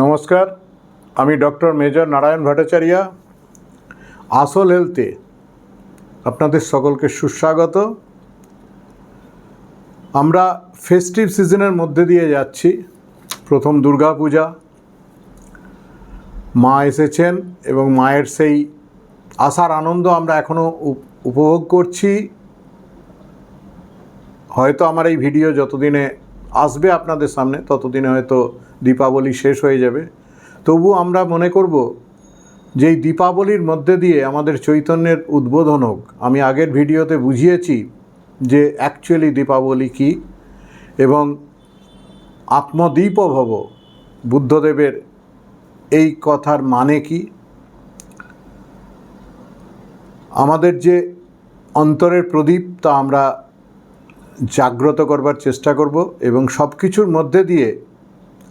নমস্কার, আমি doctor major Narayan Bhattacharya, আসল হেলথে আপনাদের সকলকে সুস্বাগত। আমরা ফেস্টিভ সিজনের মধ্যে দিয়ে যাচ্ছি, প্রথম দুর্গা পূজা মা এসেছেন এবং মায়ের সেই আসার আনন্দ আমরা এখনও উপভোগ করছি। হয়তো আমার এই ভিডিও যতদিনে আসবে আপনাদের সামনে, ততদিনে হয়তো দীপাবলি শেষ হয়ে যাবে। তবু আমরা মনে করব যে এই দীপাবলির মধ্যে দিয়ে আমাদের চৈতন্যের উদ্বোধন হোক, আমি আগের ভিডিওতে বুঝিয়েছি যে অ্যাকচুয়ালি দীপাবলি কী এবং আত্মদীপ ভব বুদ্ধদেবের এই কথার মানে কি। আমাদের যে অন্তরের প্রদীপ তা আমরা জাগ্রত করবার চেষ্টা করব এবং সব কিছুর মধ্যে দিয়ে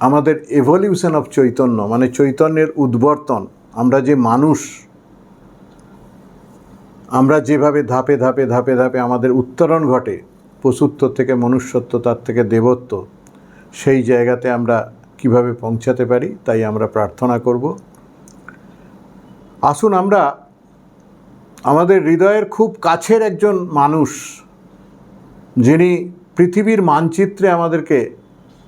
আমাদের এভলিউশন অফ চৈতন্য মানে চৈতন্যের উদ্বর্তন, আমরা যে মানুষ, আমরা যেভাবে ধাপে ধাপে ধাপে ধাপে আমাদের উত্তরণ ঘটে, পশুত্ব থেকে মনুষ্যত্ব, তার থেকে দেবত্ব, সেই জায়গাতে আমরা কীভাবে পৌঁছাতে পারি, তাই আমরা প্রার্থনা করব। আসুন আমরা আমাদের হৃদয়ের খুব কাছের একজন মানুষ, যিনি পৃথিবীর মানচিত্রে আমাদেরকে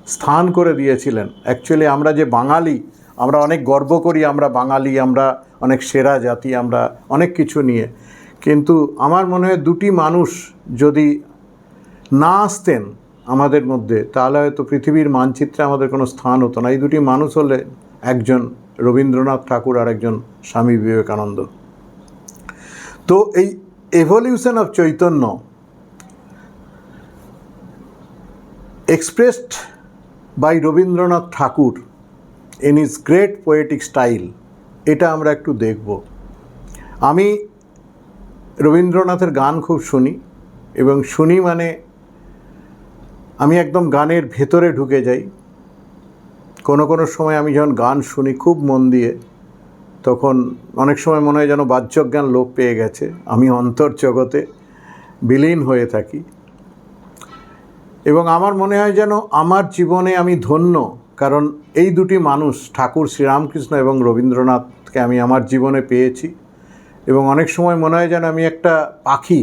স্থান করে দিয়েছিলেন। অ্যাকচুয়ালি আমরা যে বাঙালি, আমরা অনেক গর্ব করি আমরা বাঙালি, আমরা অনেক সেরা জাতি, আমরা অনেক কিছু নিয়ে। কিন্তু আমার মনে হয় দুটি মানুষ যদি না আসতেন আমাদের মধ্যে, তাহলে হয়তো পৃথিবীর মানচিত্রে আমাদের কোনো স্থান হতো না। এই দুটি মানুষ হলে একজন রবীন্দ্রনাথ ঠাকুর আর একজন স্বামী বিবেকানন্দ। তো এই evolution of chaitanya expressed by Rabindranath Thakur in is great poetic style এটা আমরা একটু দেখব। আমি রবীন্দ্রনাথের গান খুব শুনি এবং শুনি মানে আমি একদম গানের ভেতরে ঢুকে যাই। কোনো কোনো সময় আমি যখন গান শুনি খুব মন দিয়ে, তখন অনেক সময় মনে হয় যেন বাহ্যজ্ঞান লোপ পেয়ে গেছে, আমি অন্তর জগতে বিলীন হয়ে থাকি। এবং আমার মনে হয় যেন আমার জীবনে আমি ধন্য, কারণ এই দুটি মানুষ, ঠাকুর শ্রীরামকৃষ্ণ এবং রবীন্দ্রনাথকে আমি আমার জীবনে পেয়েছি। এবং অনেক সময় মনে হয় যেন আমি একটা পাখি,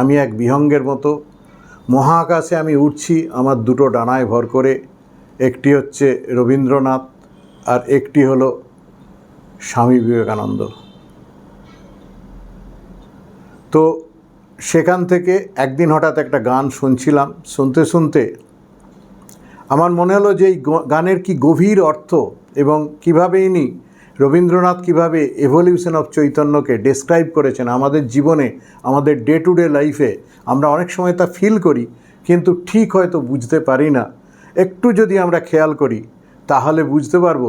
আমি এক বিহঙ্গের মতো। মহাকাশে আমি উঠছি আমার দুটো ডানায় ভর করে, একটি হচ্ছে রবীন্দ্রনাথ আর একটি হলো স্বামী বিবেকানন্দ। তো সেখান থেকে একদিন হঠাৎ একটা গান শুনছিলাম, শুনতে শুনতে আমার মনে হলো যে এই গানের কি গভীর অর্থ এবং কীভাবে ইনি রবীন্দ্রনাথ কীভাবে এভলিউশন অফ চৈতন্যকে ডেসক্রাইব করেছেন আমাদের জীবনে, আমাদের ডে টু ডে লাইফে আমরা অনেক সময় তা ফিল করি, কিন্তু ঠিক হয়তো বুঝতে পারি না। একটু যদি আমরা খেয়াল করি, তাহলে বুঝতে পারব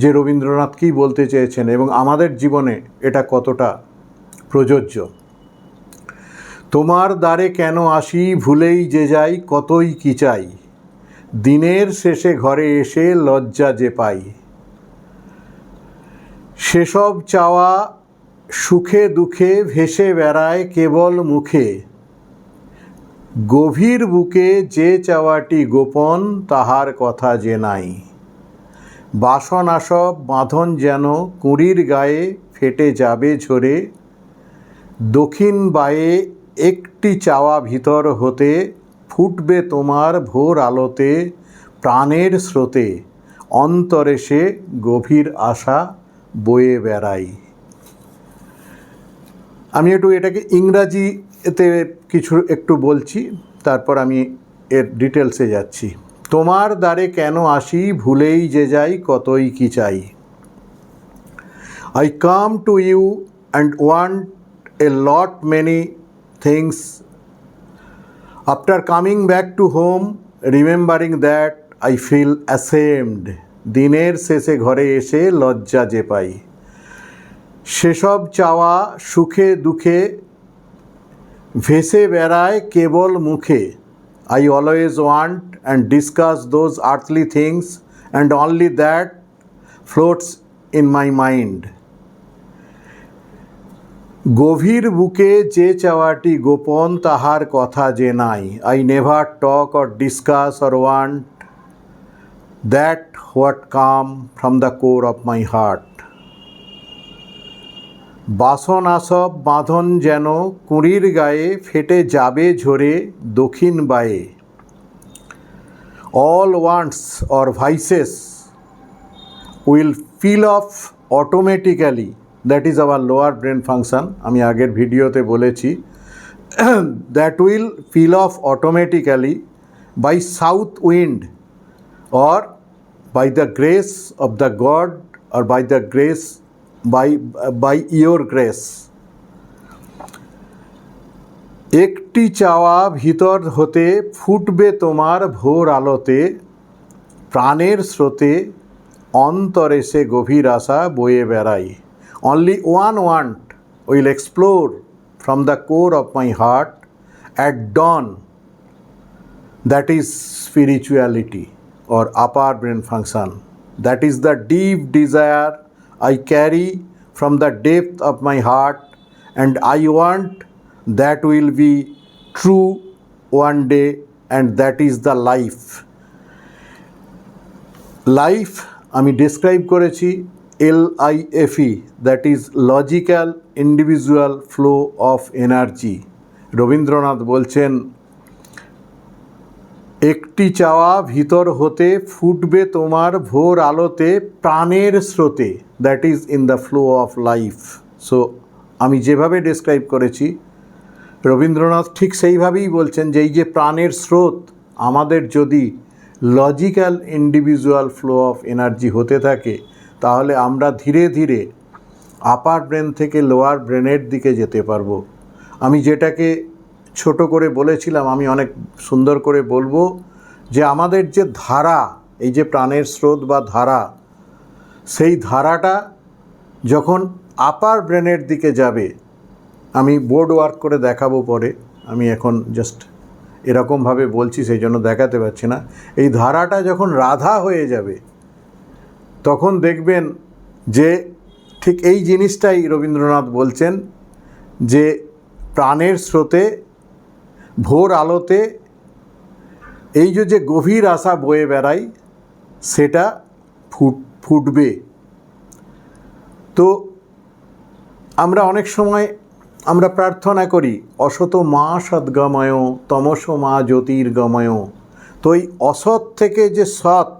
যে রবীন্দ্রনাথ কী বলতে চেয়েছেন এবং আমাদের জীবনে এটা কতটা প্রযোজ্য। তোমার দ্বারে কেন আসি ভুলেই যে যাই, কতই কি চাই? দিনের শেষে ঘরে এসে লজ্জা যে পাই। সেসব চাওয়া সুখে দুঃখে ভেসে বেড়ায় কেবল মুখে। গভীর বুকে যে চাওয়াটি গোপন, তাহার কথা যে নাই। বাসন আসব বাঁধন যেন কুঁড়ির গায়ে ফেটে যাবে ঝরে। দক্ষিণ বায়ে একটি চাওয়া ভিতর হতে ফুটবে তোমার ভোর আলোতে, প্রাণের স্রোতে। অন্তরে সে গভীর আশা বয়ে বেড়াই। আমি একটু এটাকে ইংরাজিতে কিছু একটু বলছি, তারপর আমি এর ডিটেলসে যাচ্ছি। তোমার দ্বারে কেন আসি ভুলেই যে যাই, কতই কি চাই। I come to you and want a lot many things. After coming back to home, remembering that I feel ashamed. দিনের শেষে ঘরে এসে লজ্জা যে পাই সেসব চাওয়া সুখে দুঃখে ভেসে বেড়ায় কেবল মুখে I always want and discuss those earthly things and only that floats in my mind গভীর বুকে যে চাওয়াটি গোপন, তাহার কথা যে নাই। I never talk or discuss or want that what come from the core of my heart বাসন আসব, বাঁধন যেন কুঁড়ির গায়ে, ফেটে যাবে ঝরে দক্ষিণ বায়ে। All wants or vices will fill of automatically that is our lower brain function আমি আগের ভিডিওতে বলেছি that will fill of automatically by south wind or by the grace of the God or by the grace by by your grace একটি চাওয়া ভিতর হতে ফুটবে তোমার ভোর আলোতে, প্রাণের স্রোতে অন্তরে সে গভীর আশা বয়ে বেড়াই only one want will explore from the core of my heart at dawn that is spirituality or upper brain function. That is the deep desire I carry from the depth of my heart, and I want that will be true one day, and that is the life. Life আমি describe করেছি L I F E that is logical individual flow of energy Rabindranath বলছেন, একটি চাওয়া ভিতর হতে ফুটবে তোমার ভোর আলোতে প্রাণের স্রোতে that is in the flow of life so আমি যেভাবে ডিসক্রাইব করেছি, রবীন্দ্রনাথ ঠিক সেইভাবেই বলছেন যে এই যে প্রাণের স্রোত, আমাদের যদি logical individual flow of energy হতে থাকে তাহলে আমরা ধীরে ধীরে আপার ব্রেন থেকে লোয়ার ব্রেনের দিকে যেতে পারব। আমি যেটাকে ছোট করে বলেছিলাম, আমি অনেক সুন্দর করে বলব যে আমাদের যে ধারা, এই যে প্রাণের স্রোত বা ধারা, সেই ধারাটা যখন আপার ব্রেনের দিকে যাবে, আমি বোর্ড ওয়ার্ক করে দেখাবো পরে। আমি এখন জাস্ট এরকমভাবে বলছি, সেই জন্য দেখাতে পারছি না। এই ধারাটা যখন রাধা হয়ে যাবে তখন দেখবেন যে ঠিক এই জিনিসটাই রবীন্দ্রনাথ বলছেন যে প্রাণের স্রোতে, ভোর আলোতে এই যে যে গভীর আশা বয়ে বেড়াই সেটা ফুট, ফুটবে। তো আমরা অনেক সময় আমরা প্রার্থনা করি, অসত মা সদ্গময়, তমস মা জ্যোতির্গময়। তো এই অসৎ থেকে যে সৎ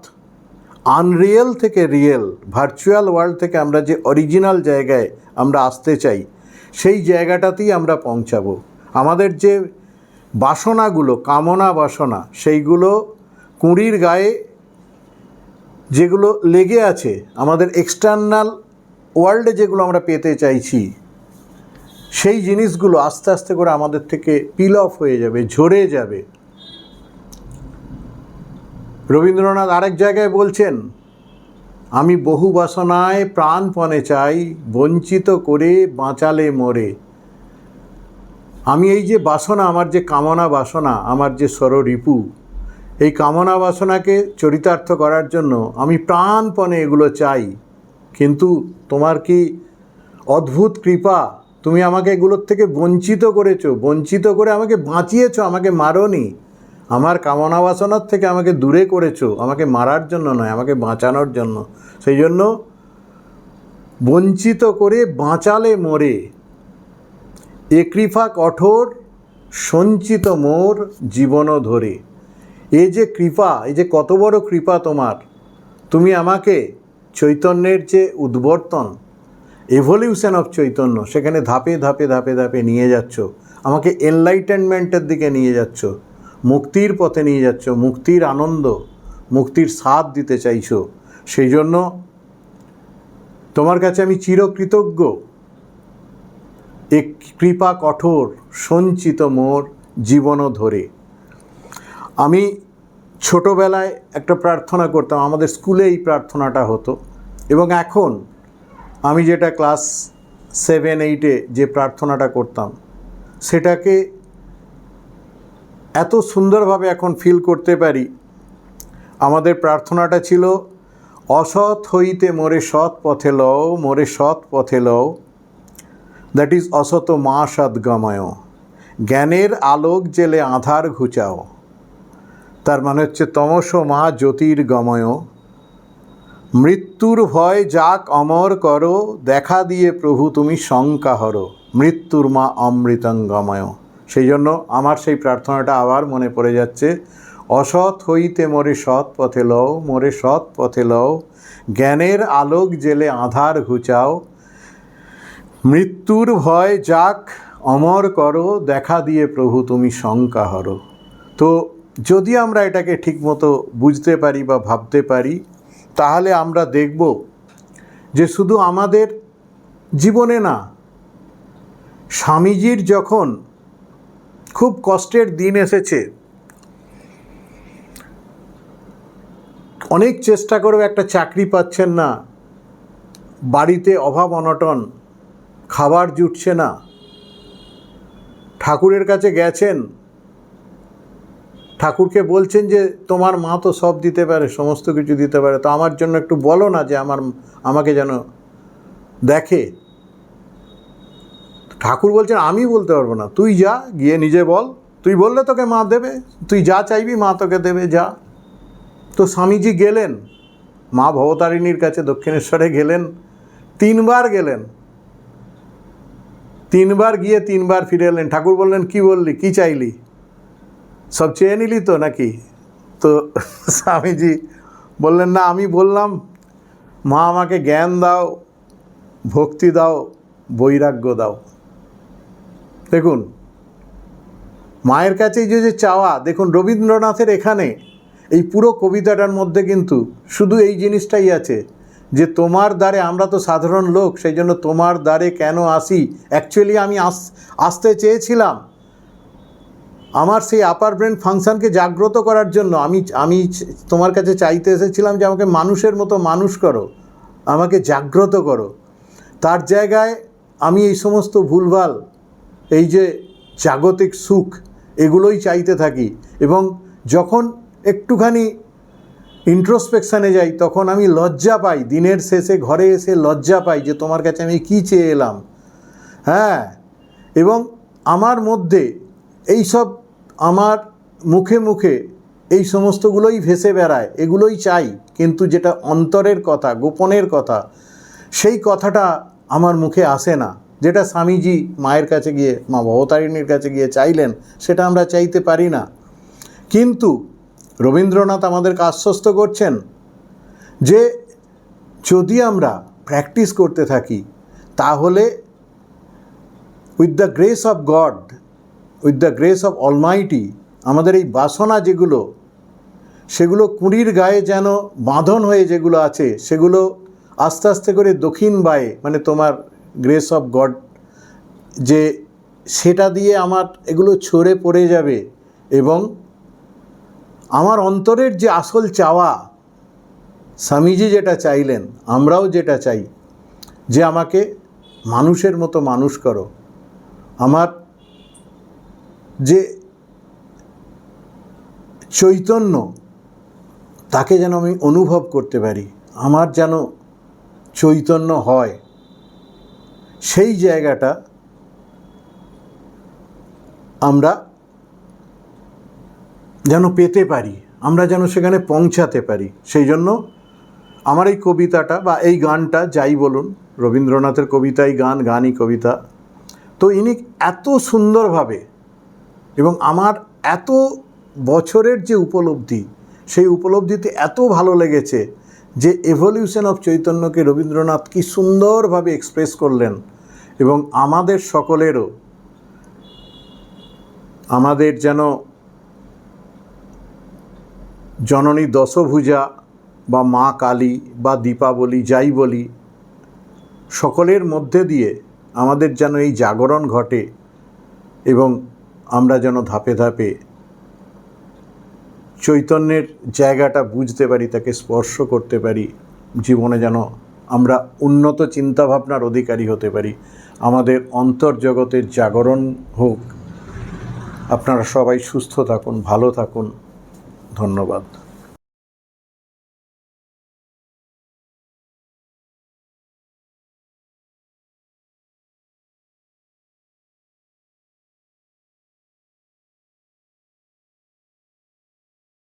আনরিয়েল থেকে রিয়েল, ভার্চুয়াল ওয়ার্ল্ড থেকে আমরা যে অরিজিনাল জায়গায় আমরা আসতে চাই, সেই জায়গাটাতেই আমরা পৌঁছাবো। আমাদের যে বাসনাগুলো, কামনা বাসনা, সেইগুলো কুঁড়ির গায়ে যেগুলো লেগে আছে, আমাদের এক্সটার্নাল ওয়ার্ল্ডে যেগুলো আমরা পেতে চাইছি, সেই জিনিসগুলো আস্তে আস্তে করে আমাদের থেকে পিল অফ হয়ে যাবে, ঝরে যাবে। রবীন্দ্রনাথ আরেক জায়গায় বলছেন, আমি বহু বাসনায় প্রাণপণে চাই, বঞ্চিত করে বাঁচালে মরে। আমি এই যে বাসনা, আমার যে কামনা বাসনা, আমার যে স্বররিপু, এই কামনা বাসনাকে চরিতার্থ করার জন্য আমি প্রাণপণে এগুলো চাই। কিন্তু তোমার কি অদ্ভুত কৃপা? তুমি আমাকে এগুলোর থেকে বঞ্চিত করেছ, বঞ্চিত করে আমাকে বাঁচিয়েছো, আমাকে মারোনি। আমার কামনা বাসনার থেকে আমাকে দূরে করেছ, আমাকে মারার জন্য নয়, আমাকে বাঁচানোর জন্য। সেই জন্য বঞ্চিত করে বাঁচালে মরে। এ কৃপা কঠোর, সঞ্চিত মোর জীবন ধরে। এ যে কৃপা, এই যে কত বড় কৃপা তোমার। তুমি আমাকে চৈতন্যের যে উদ্বর্তন এভলিউশন অফ চৈতন্য, সেখানে ধাপে ধাপে ধাপে ধাপে নিয়ে যাচ্ছ। আমাকে এনলাইটেনমেন্টের দিকে নিয়ে যাচ্ছ। মুক্তির পথে নিয়ে যাচ্ছ, মুক্তির আনন্দ, মুক্তির স্বাদ দিতে চাইছো, সেই জন্য তোমার কাছে আমি চিরকৃতজ্ঞ। এক কৃপা কঠোর, সঞ্চিত মোর জীবন ধরে। আমি ছোটোবেলায় একটা প্রার্থনা করতাম, আমাদের স্কুলে এই প্রার্থনাটা হতো। এবং এখন আমি যেটা ক্লাস সেভেন, এইটে যে প্রার্থনাটা করতাম, সেটাকে এত সুন্দরভাবে এখন ফিল করতে পারি। আমাদের প্রার্থনাটা ছিল, অসৎ হইতে মোরে সৎ পথে লও, মোরে সৎ পথে লও। দ্যাট ইজ অসত মা সদ্গময় জ্ঞানের আলোক জেলে আধার ঘুচাও। তার মানে হচ্ছে, তমস মা জ্যোতির্গময় মৃত্যুর ভয় যাক অমর করো, দেখা দিয়ে প্রভু তুমি শঙ্কা হরো। মৃত্যুর মা অমৃতঙ্গময় সেই জন্য আমার সেই প্রার্থনাটা আবার মনে পড়ে যাচ্ছে। অসৎ হইতে মোরে সৎ পথে লও, মোরে সৎ পথে লও। জ্ঞানের আলোক জেলে আধার ঘুচাও। মৃত্যুর ভয় যাক, অমর করো, দেখা দিয়ে প্রভু তুমি শঙ্কা হরো। তো যদি আমরা এটাকে ঠিকমতো বুঝতে পারি বা ভাবতে পারি, তাহলে আমরা দেখব যে শুধু আমাদের জীবনে না, স্বামীজির যখন খুব কষ্টের দিন এসেছে। অনেক চেষ্টা করেও একটা চাকরি পাচ্ছেন না। বাড়িতে অভাব অনটন, খাবার জুটছে না। ঠাকুরের কাছে গেছেন। ঠাকুরকে বলছেন যে, তোমার মা তো সব দিতে পারে, সমস্ত কিছু দিতে পারে। তো আমার জন্য একটু বলো না যে, আমার, আমাকে যেন দেখে। ঠাকুর বলছেন, আমি বলতে পারব না। তুই যা, গিয়ে নিজে বল। তুই বললে তোকে মা দেবে। তুই যা চাইবি, মা তোকে দেবে, যা। তো স্বামীজি গেলেন। মা ভবতারিণীর কাছে দক্ষিণেশ্বরে গেলেন। তিনবার গেলেন। তিনবার গিয়ে তিনবার ফিরে এলেন। ঠাকুর বললেন, কি বললি? কি চাইলি? সব চেয়ে নিলি তো নাকি? তো স্বামীজি বললেন, না, আমি বললাম, মা আমাকে জ্ঞান দাও, ভক্তি দাও, বৈরাগ্য দাও। দেখুন, মায়ের কাছে যে যে চাওয়া, দেখুন রবীন্দ্রনাথের এখানে এই পুরো কবিতাটার মধ্যে কিন্তু শুধু এই জিনিসটাই আছে যে তোমার দ্বারে আমরা তো সাধারণ লোক, সেই জন্য তোমার দ্বারে কেন আসি? অ্যাকচুয়ালি আমি আস, আসতে চেয়েছিলাম আমার সেই আপার ব্রেন ফাংশনকে জাগ্রত করার জন্য। আমি আমি তোমার কাছে চাইতে এসেছিলাম যে আমাকে মানুষের মতো মানুষ করো, আমাকে জাগ্রত করো। তার জায়গায় আমি এই সমস্ত ভুলভাল এই যে জাগতিক সুখ, এগুলোই চাইতে থাকি। এবং যখন একটুখানি ইন্ট্রোস্পেকশানে যাই, তখন আমি লজ্জা পাই, দিনের শেষে ঘরে এসে লজ্জা পাই যে তোমার কাছে আমি কী চেয়ে এলাম। হ্যাঁ এবং আমার মধ্যে এই সব আমার মুখে মুখে এই সমস্তগুলোই ভেসে বেড়ায়, এগুলোই চাই। কিন্তু যেটা অন্তরের কথা, গোপনের কথা, সেই কথাটা আমার মুখে আসে না। যেটা স্বামীজি মায়ের কাছে গিয়ে, মা ভবতারিণীর কাছে গিয়ে চাইলেন, সেটা আমরা চাইতে পারি না। কিন্তু রবীন্দ্রনাথ আমাদেরকে আশ্বস্ত করছেন যে, যদি আমরা প্র্যাকটিস করতে থাকি, তাহলে with the grace of God, with the grace of almighty, আমাদের এই বাসনা যেগুলো, সেগুলো কুঁড়ির গায়ে যেন বাঁধন হয়ে যেগুলো আছে, সেগুলো আস্তে আস্তে করে দক্ষিণ বায়ে মানে তোমার গ্রেস অফ গড যে সেটা দিয়ে আমার এগুলো ছড়ে পড়ে যাবে এবং আমার অন্তরের যে আসল চাওয়া, স্বামীজি যেটা চাইলেন, আমরাও যেটা চাই, যে আমাকে মানুষের মতো মানুষ করো। আমার যে চৈতন্য, তাকে যেন আমি অনুভব করতে পারি। আমার যেন চৈতন্য হয়। সেই জায়গাটা আমরা যেন পেতে পারি, আমরা যেন সেখানে পৌঁছাতে পারি। সেই জন্য আমার এই কবিতাটা বা এই গানটা যাই বলুন, রবীন্দ্রনাথের কবিতাই গান, গানই কবিতা। তো ইনি এত সুন্দরভাবে এবং আমার এত বছরের যে উপলব্ধি, সেই উপলব্ধিতে এত ভালো লেগেছে যে এভলিউশন অফ চৈতন্যকে রবীন্দ্রনাথ কি সুন্দরভাবে এক্সপ্রেস করলেন এবং আমাদের সকলেরও আমাদের যেন জননী দশভুজা বা মা কালী বা দীপাবলি, যাই বলি, সকলের মধ্যে দিয়ে আমাদের যেন এই জাগরণ ঘটে এবং আমরা যেন ধাপে ধাপে চৈতন্যের জায়গাটা বুঝতে পারি, তাকে স্পর্শ করতে পারি, জীবনে যেন আমরা উন্নত চিন্তাভাবনার অধিকারী হতে পারি। আমাদের অন্তর্জগতের জাগরণ হোক। আপনারা সবাই সুস্থ থাকুন, ভালো থাকুন। ধন্যবাদ।